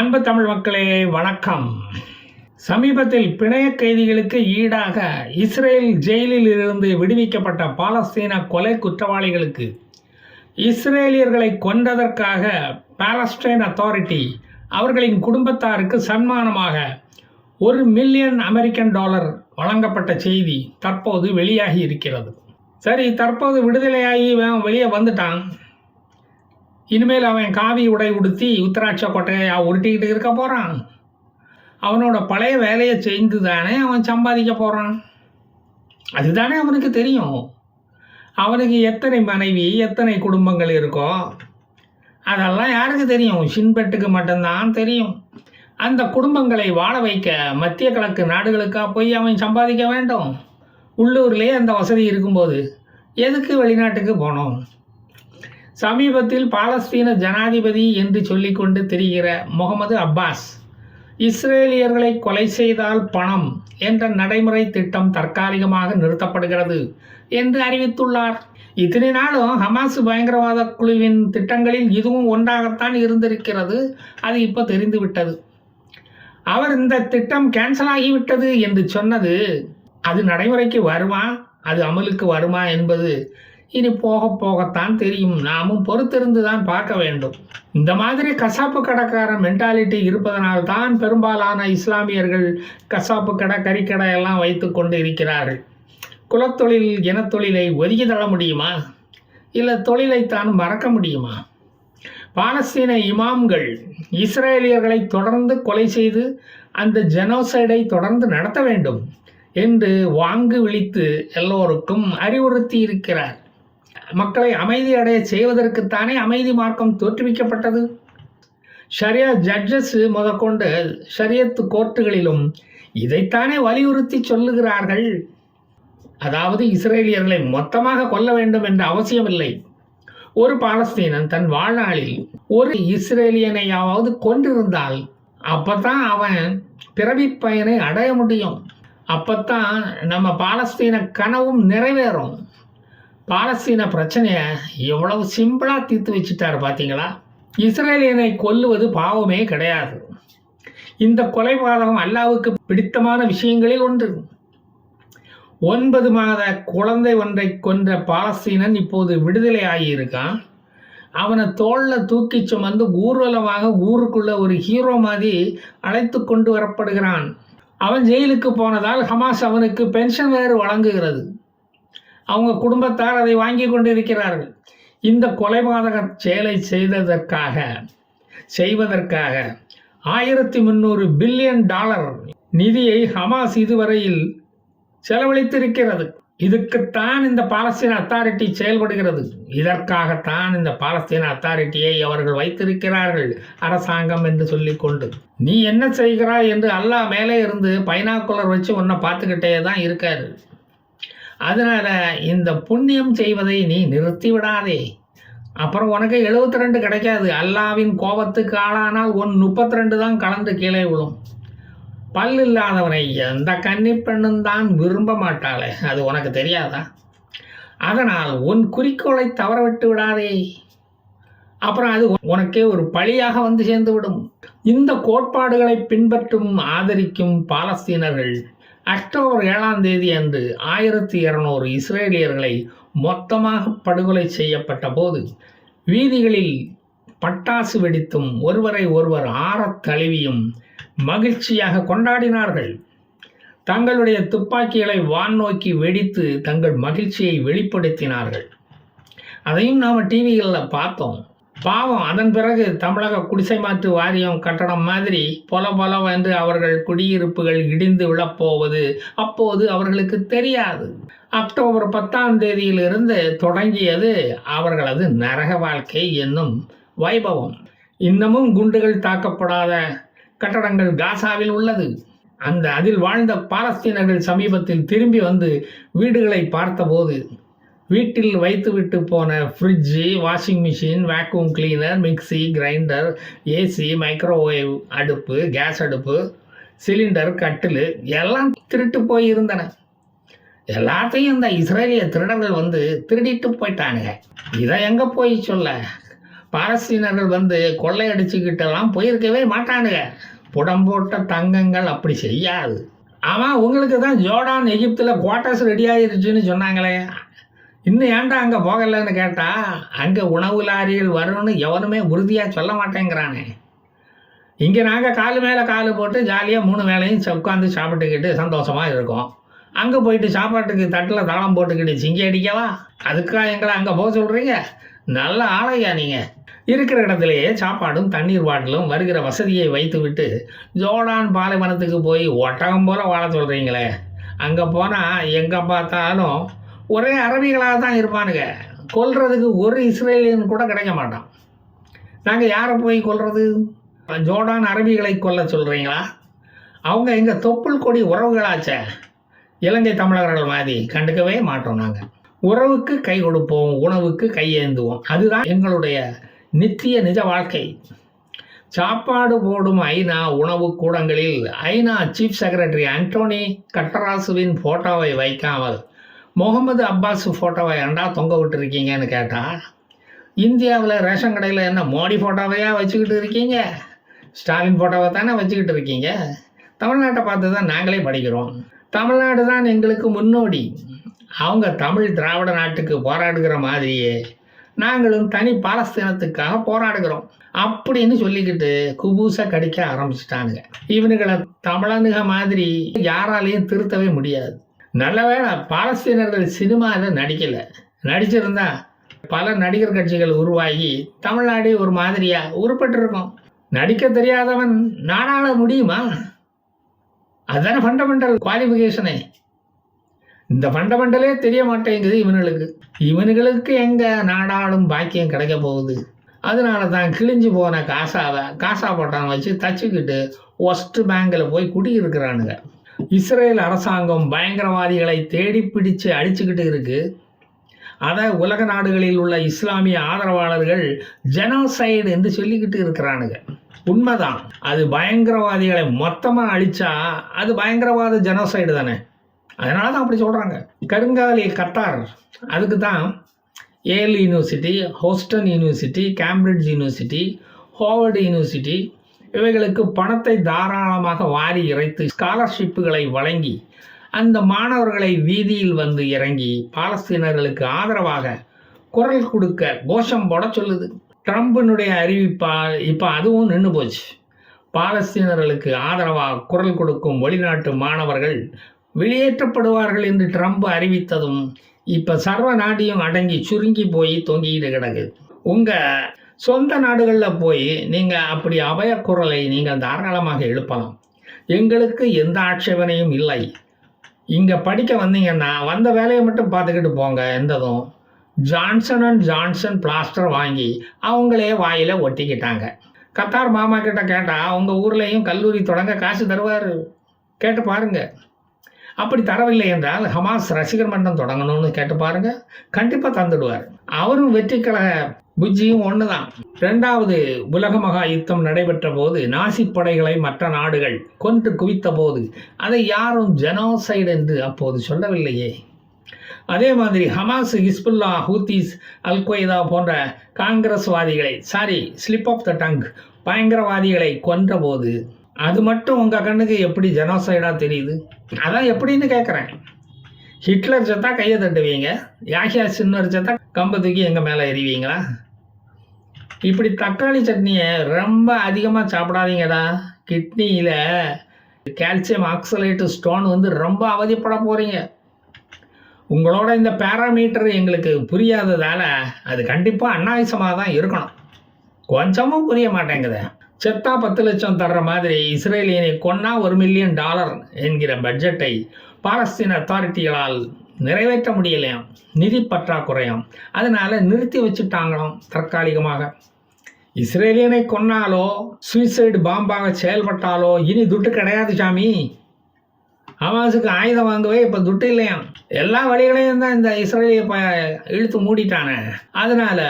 அன்பு தமிழ் மக்களே வணக்கம். சமீபத்தில் பிணைய கைதிகளுக்கு ஈடாக இஸ்ரேல் ஜெயிலில் இருந்து விடுவிக்கப்பட்ட பாலஸ்தீன கொலை குற்றவாளிகளுக்கு இஸ்ரேலியர்களை கொன்றதற்காக பாலஸ்டைன் அத்தாரிட்டி அவர்களின் குடும்பத்தாருக்கு சன்மானமாக ஒரு மில்லியன் அமெரிக்கன் டாலர் வழங்கப்பட்ட செய்தி தற்போது வெளியாகி இருக்கிறது. சரி தற்போது விடுதலையாகி வெளியே வந்துட்டான். இனிமேல் அவன் காவி உடை உடுத்தி உத்தராட்ச கொட்டையை உருட்டிக்கிட்டு இருக்க போகிறான் அவனோட பழைய வேலையை செய்து தானே அவன் சம்பாதிக்க போகிறான் அதுதானே அவனுக்கு தெரியும். அவனுக்கு எத்தனை மனைவி எத்தனை குடும்பங்கள் இருக்கோ அதெல்லாம் யாருக்கு தெரியும்? ஷின்பெட்டுக்கு மட்டும்தான் தெரியும். அந்த குடும்பங்களை வாழ வைக்க மத்திய கிழக்கு நாடுகளுக்காக போய் அவன் சம்பாதிக்க வேண்டும்? உள்ளூர்லேயே அந்த வசதி இருக்கும்போது எதுக்கு வெளிநாட்டுக்கு போனோம்? சமீபத்தில் பாலஸ்தீன ஜனாதிபதி என்று சொல்லிக்கொண்டு திரிகிற முகமது அப்பாஸ் இஸ்ரேலியர்களை கொலை செய்தால் பணம் என்ற நடைமுறை திட்டம் தற்காலிகமாக நிறுத்தப்படுகிறது என்று அறிவித்துள்ளார். இத்தனை நாளும் ஹமாஸ் பயங்கரவாத குழுவின் திட்டங்களில் இதுவும் ஒன்றாகத்தான் இருந்திருக்கிறது. அது இப்போ தெரிந்துவிட்டது. அவர் இந்த திட்டம் கேன்சல் ஆகிவிட்டது என்று சொன்னது அது நடைமுறைக்கு வருமா? அது அமலுக்கு வருமா என்பது இனி போக போகத்தான் தெரியும். நாமும் பொறுத்திருந்து தான் பார்க்க வேண்டும். இந்த மாதிரி கசாப்பு கடைக்கார மென்டாலிட்டி இருப்பதனால் தான் பெரும்பாலான இஸ்லாமியர்கள் கசாப்பு கடை கறிக்கடை எல்லாம் வைத்து கொண்டு இருக்கிறார்கள். குலத்தொழில் இனத்தொழிலை ஒதுக்கி தள்ள முடியுமா? இல்லை தொழிலைத்தான் மறக்க முடியுமா? பாலஸ்தீன இமாம்கள் இஸ்ரேலியர்களை தொடர்ந்து கொலை செய்து அந்த ஜெனோசைடை தொடர்ந்து நடத்த வேண்டும் என்று வாங்கு விழித்து எல்லோருக்கும் அறிவுறுத்தி இருக்கிறார். மக்களை அமைதி அடைய செய்வதற்குத்தானே அமைதி மார்க்கம் தோற்றுவிக்கப்பட்டது? ஷரியா ஜட்ஜஸ் முதற்கொண்டு ஷரியத்து கோர்ட்டுகளிலும் இதைத்தானே வலியுறுத்தி சொல்லுகிறார்கள். அதாவது இஸ்ரேலியர்களை மொத்தமாக கொல்ல வேண்டும் என்ற அவசியமில்லை. ஒரு பாலஸ்தீனன் தன் வாழ்நாளில் ஒரு இஸ்ரேலியனையாவது கொண்டிருந்தால் அப்பதான் அவன் பிறவி பயனை அடைய முடியும். அப்பத்தான் நம்ம பாலஸ்தீன கனவும் நிறைவேறும். பாலஸ்தீன பிரச்சனையை எவ்வளவு சிம்பிளாக தீர்த்து வச்சுட்டார் பார்த்தீங்களா இஸ்ரேலியனை கொல்லுவது பாவமே கிடையாது. இந்த கொலைபாதகம் அல்லாவுக்கு பிடித்தமான விஷயங்களில் ஒன்று. ஒன்பது மாத குழந்தை ஒன்றை கொன்ற பாலஸ்தீனன் இப்போது விடுதலை ஆகியிருக்கான். அவனை தோளில் தூக்கி சுமந்து ஊர்வலமாக ஊருக்குள்ள ஒரு ஹீரோ மாதிரி அழைத்து கொண்டு வரப்படுகிறான். அவன் ஜெயிலுக்கு போனதால் ஹமாஸ் அவனுக்கு பென்ஷன் வேறு வழங்குகிறது. அவங்க குடும்பத்தார் அதை வாங்கி கொண்டிருக்கிறார்கள். இந்த கொலைபாதக செயலை செய்ததற்காக செய்வதற்காக ஆயிரத்தி முந்நூறு பில்லியன் டாலர் நிதியை ஹமாஸ் இதுவரையில் செலவழித்திருக்கிறது. இதுக்குத்தான் இந்த பாலஸ்தீன அத்தாரிட்டி செயல்படுகிறது. இதற்காகத்தான் இந்த பாலஸ்தீன அத்தாரிட்டியை அவர்கள் வைத்திருக்கிறார்கள் அரசாங்கம் என்று சொல்லிக்கொண்டு. நீ என்ன செய்கிறாய் என்று அல்லாஹ் மேலே இருந்து பைனாக்குலர் வச்சு உன்னை பார்த்துக்கிட்டே தான் இருக்காரு. அதனால் இந்த புண்ணியம் செய்வதை நீ நிறுத்தி விடாதே அப்புறம் உனக்கு எழுபத்தி ரெண்டு கிடைக்காது. அல்லாவின் கோபத்துக்கு ஆளானால் ஒன் முப்பத்தி ரெண்டு தான் கலந்து கீழே விழும். பல் இல்லாதவனை எந்த கன்னி பெண்ணும் தான் விரும்ப மாட்டாளே. அது உனக்கு தெரியாதா? அதனால் உன் குறிக்கோளை தவறவிட்டு விடாதே. அப்புறம் அது உனக்கே ஒரு பழியாக வந்து சேர்ந்துவிடும். இந்த கோட்பாடுகளை பின்பற்றும் ஆதரிக்கும் பாலஸ்தீனர்கள் அக்டோபர் ஏழாம் தேதி அன்று ஆயிரத்தி இருநூறு இஸ்ரேலியர்களை மொத்தமாக படுகொலை செய்யப்பட்ட போது வீதிகளில் பட்டாசு வெடித்தும் ஒருவரை ஒருவர் ஆறத் தழுவியும் மகிழ்ச்சியாக கொண்டாடினார்கள். தங்களுடைய துப்பாக்கிகளை வான் நோக்கி வெடித்து தங்கள் மகிழ்ச்சியை வெளிப்படுத்தினார்கள். அதையும் நாம் டிவிகளில் பார்த்தோம். பாவம். அதன் பிறகு தமிழக குடிசை மாற்று வாரியம் கட்டடம் மாதிரி பொல பொலவென்று அவர்கள் குடியிருப்புகள் இடிந்து விழப்போவது அப்போது அவர்களுக்கு தெரியாது. அக்டோபர் பத்தாம் தேதியிலிருந்து தொடங்கியது அவர்களது நரக வாழ்க்கை என்னும் வைபவம். இன்னமும் குண்டுகள் தாக்கப்படாத கட்டடங்கள் காசாவில் உள்ளது. அந்த அதில் வாழ்ந்த பாலஸ்தீனர்கள் சமீபத்தில் திரும்பி வந்து வீடுகளை பார்த்தபோது வீட்டில் வைத்துவிட்டு போன fridge washing machine vacuum cleaner mixie grinder AC microwave அடுப்பு கேஸ் அடுப்பு சிலிண்டர் கட்டில் எல்லாம் திருட்டு போயிருந்தன. எல்லாத்தையும் இந்த இஸ்ரேலிய திருடர்கள் வந்து திருடிட்டு போயிட்டானுங்க. இதை எங்கே போய் சொல்ல? பாலஸ்தீனர்கள் வந்து கொள்ளையடிச்சுக்கிட்டெல்லாம் போயிருக்கவே மாட்டானுங்க. புடம்போட்ட தங்கங்கள் அப்படி செய்யாது. ஆமாம் உங்களுக்கு தான் ஜோர்டான் எகிப்தில் குவார்ட்டர்ஸ் ரெடி ஆயிருச்சுன்னு சொன்னாங்களே. இன்னும் ஏன்டா அங்கே போகலைன்னு கேட்டால் அங்கே உணவு லாரிகள் வரும்னு எவனுமே உறுதியாக சொல்ல மாட்டேங்கிறானே. இங்கே நாங்கள் காலு மேலே காலு போட்டு ஜாலியாக மூணு வேளையும் உட்காந்து சாப்பிட்டுக்கிட்டு சந்தோஷமாக இருக்கோம். அங்கே போயிட்டு சாப்பாட்டுக்கு தட்டில் தாளம் போட்டுக்கிட்டு சிங்கி அடிக்கவா? அதுக்காக எங்களை அங்கே போக சொல்கிறீங்க நல்ல ஆளையா நீங்கள் இருக்கிற இடத்துலையே சாப்பாடும் தண்ணீர் பாட்டிலும் வருகிற வசதியை வைத்துவிட்டு ஜோடான் பாலைவனத்துக்கு போய் ஒட்டகம் போல வாழ சொல்கிறீங்களே அங்கே போனால் எங்கே பார்த்தாலும் ஒரே அரபிகளாக தான் இருப்பானுங்க. கொல்றதுக்கு ஒரு இஸ்ரேலியன் கூட கிடைக்க மாட்டான். நாங்கள் யாரை போய் கொல்றது? ஜோர்டான் அரபிகளை கொல்ல சொல்கிறீங்களா அவங்க எங்கள் தொப்புள் கொடி உறவுகளாச்சே. இலங்கை தமிழர்கள் மாதிரி கண்டுக்கவே மாட்டோம் நாங்கள் உறவுக்கு கை கொடுப்போம் உணவுக்கு கையேந்துவோம் அதுதான் எங்களுடைய நித்திய நிஜ வாழ்க்கை. சாப்பாடு போடும் ஐநா உணவு கூடங்களில் ஐநா சீஃப் செக்ரட்டரி அண்டோனி கட்டராசுவின் ஃபோட்டோவை வைக்காமல் முகமது அப்பாஸ் ஃபோட்டோவை ஏண்டா தொங்க விட்டுருக்கீங்கன்னு கேட்டால் இந்தியாவில் ரேஷன் கடையில் என்ன மோடி ஃபோட்டோவையா வச்சுக்கிட்டு இருக்கீங்க? ஸ்டாலின் ஃபோட்டோவை தானே வச்சுக்கிட்டு இருக்கீங்க? தமிழ்நாட்டை பார்த்து தான் நாங்களே படிக்கிறோம். தமிழ்நாடு தான் எங்களுக்கு முன்னோடி. அவங்க தமிழ் திராவிட நாட்டுக்கு போராடுகிற மாதிரியே நாங்களும் தனி பாலஸ்தீனத்துக்காக போராடுகிறோம். அப்படின்னு சொல்லிக்கிட்டு குபூசை கடிக்க ஆரம்பிச்சிட்டானுங்க. இவனுங்களை தமிழனுக மாதிரி யாராலையும் திருத்தவே முடியாது. நல்ல வேளை பாலஸ்தீனர்கள் சினிமாவில் நடிக்கலை. நடிச்சிருந்தா பல நடிகர் கட்சிகள் உருவாகி தமிழ்நாடு ஒரு மாதிரியாக உருப்பட்டிருக்கும். நடிக்க தெரியாதவன் நாடாள முடியுமா? அதுதானே ஃபண்டமெண்டல் குவாலிஃபிகேஷனே இந்த ஃபண்டமெண்டலே தெரிய மாட்டேங்குது இவனுங்களுக்கு. இவனுங்களுக்கு எங்கே நாடாளும் பாக்கியம் கிடைக்க போகுது? அதனால தான் கிழிஞ்சு போன காசாவை காசா போட்டான் வச்சு தச்சுக்கிட்டு ஒஸ்ட் பேங்கில் போய் குடியிருக்கிறானுங்க. இஸ்ரேல் அரசாங்கம் பயங்கரவாதிகளை தேடி பிடிச்சு அடிச்சுக்கிட்டு இருக்கு. அதை உலக நாடுகளில் உள்ள இஸ்லாமிய ஆதரவாளர்கள் ஜெனோசைடு என்று சொல்லிக்கிட்டு இருக்கிறானுங்க. உண்மைதான். அது பயங்கரவாதிகளை மொத்தமாக அழிச்சா அது பயங்கரவாத ஜெனோசைடு தானே. அதனால தான் அப்படி சொல்கிறாங்க கருங்காலி கத்தார். அதுக்கு தான் Yale university Houston university Cambridge university Howard university இவைகளுக்கு பணத்தை தாராளமாக வாரி இறைத்து ஸ்காலர்ஷிப்புகளை வழங்கி அந்த மாணவர்களை வீதியில் வந்து இறங்கி பாலஸ்தீனர்களுக்கு ஆதரவாக குரல் கொடுக்க கோஷம் போட சொல்லுது. ட்ரம்பினுடைய அறிவிப்பால் இப்போ அதுவும் நின்று போச்சு. பாலஸ்தீனர்களுக்கு ஆதரவாக குரல் கொடுக்கும் வெளிநாட்டு மாணவர்கள் வெளியேற்றப்படுவார்கள் என்று ட்ரம்ப் அறிவித்ததும் இப்போ சர்வ நாடியும் அடங்கி சுருங்கி போய் தொங்கிட்டு கிடக்குது உங்கள் சொந்த நாடுகளில் போய் நீங்கள் அப்படி அபய குரலை நீங்கள் தாராளமாக எழுப்பலாம். எங்களுக்கு எந்த ஆட்சேபனையும் இல்லை. இங்கே படிக்க வந்தீங்கன்னா வந்த வேலையை மட்டும் பார்த்துக்கிட்டு போங்க எந்ததும் ஜான்சன் அண்ட் ஜான்சன் பிளாஸ்டர் வாங்கி அவங்களே வாயில் ஒட்டிக்கிட்டாங்க. கத்தார் மாமா கிட்ட கேட்டால் அவங்க ஊர்லேயும் கல்லூரி தொடங்க காசு தருவார். கேட்டு பாருங்கள் அப்படி தரவில்லை என்றால் ஹமாஸ் ரசிகர் மன்றம் தொடங்கணும்னு கேட்டு பாருங்கள் கண்டிப்பாக தந்துடுவார். அவரும் வெற்றி கழக புஜ்ஜியும் ஒன்று தான் ரெண்டாவது உலக மகா யுத்தம் நடைபெற்ற போது நாசி படைகளை மற்ற நாடுகள் கொன்று குவித்த போது அதை யாரும் ஜெனோசைடு என்று அப்போது சொல்லவில்லையே. அதே மாதிரி Hamas Hezbollah Houthis al Qaeda போன்ற காங்கிரஸ்வாதிகளை sorry slip of the tongue பயங்கரவாதிகளை கொன்றபோது அது மட்டும் உங்கள் கண்ணுக்கு எப்படி ஜெனோசைடாக தெரியுது? அதான் எப்படின்னு கேட்குறேன் ஹிட்லர் செத்தா கையை தட்டுவீங்க? யாஹியா சின்னர் செத்தா கம்பை தூக்கி எங்கள் மேலே எறிவீங்களா? இப்படி தக்காளி சட்னியை ரொம்ப அதிகமாக சாப்பிடாதீங்கடா. கிட்னியில் கால்சியம் ஆக்சலேட்டு ஸ்டோன் வந்து ரொம்ப அவதிப்பட போகிறீங்க உங்களோட இந்த பேராமீட்டர் எங்களுக்கு புரியாததால் அது கண்டிப்பாக அன்னாயசமாக தான் இருக்கணும். கொஞ்சமும் புரிய மாட்டேங்குது. செத்தா பத்து லட்சம் தர்ற மாதிரி இஸ்ரேலியனை கொன்னா ஒரு மில்லியன் டாலர் என்கிற பட்ஜெட்டை பாலஸ்தீன் அத்தாரிட்டிகளால் நிறைவேற்ற முடியலையாம். நிதி பற்றாக்குறையாம். அதனால் நிறுத்தி வச்சுட்டாங்களாம் தற்காலிகமாக. இஸ்ரேலியனை கொன்னாலோ சூசைடு பாம்பாக செயல்பட்டாலோ இனி துட்டு கிடையாது சாமி. ஹமாஸுக்கு ஆயுதம் வாங்கவே இப்போ துட்டு இல்லையா எல்லா வழிகளையும் தான் இந்த இஸ்ரேலிய ப இழுத்து மூடிட்டானே. அதனால்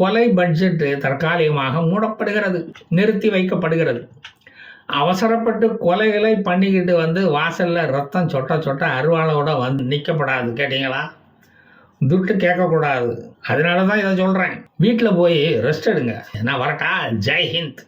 கொலை பட்ஜெட்டு தற்காலிகமாக மூடப்படுகிறது நிறுத்தி வைக்கப்படுகிறது. அவசரப்பட்டு கொலைகளை பண்ணிக்கிட்டு வந்து வாசலில் ரத்தம் சொட்ட சொட்ட அருவாளோட வந்து நிற்கப்படாது கேட்டிங்களா? துட்டு கேட்கக்கூடாது. அதனால தான் இதை சொல்கிறேன் வீட்டில் போய் ரெஸ்ட் எடுங்க. நான் வரட்டா? ஜெய் ஹிந்த்.